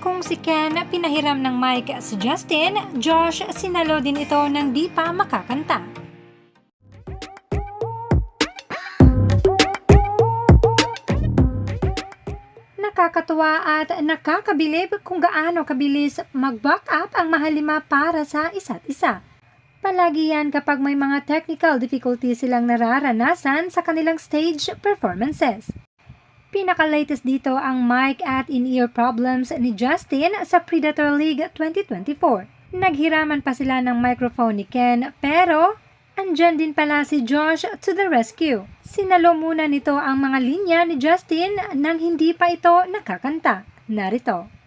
Kung si Ken pinahiram ng mic si Justin, Josh sinalo din ito ng di pa makakanta. Nakakatuwa at nakakabilib kung gaano kabilis mag-back up ang mahalima para sa isa't isa. Palagi yan kapag may mga technical difficulties silang nararanasan sa kanilang stage performances. Pinaka-latest dito ang mic at in-ear problems ni Justin sa Predator League 2024. Naghiraman pa sila ng microphone ni Ken pero andyan din pala si Josh to the rescue. Sinalo muna nito ang mga linya ni Justin nang hindi pa ito nakakanta. Narito.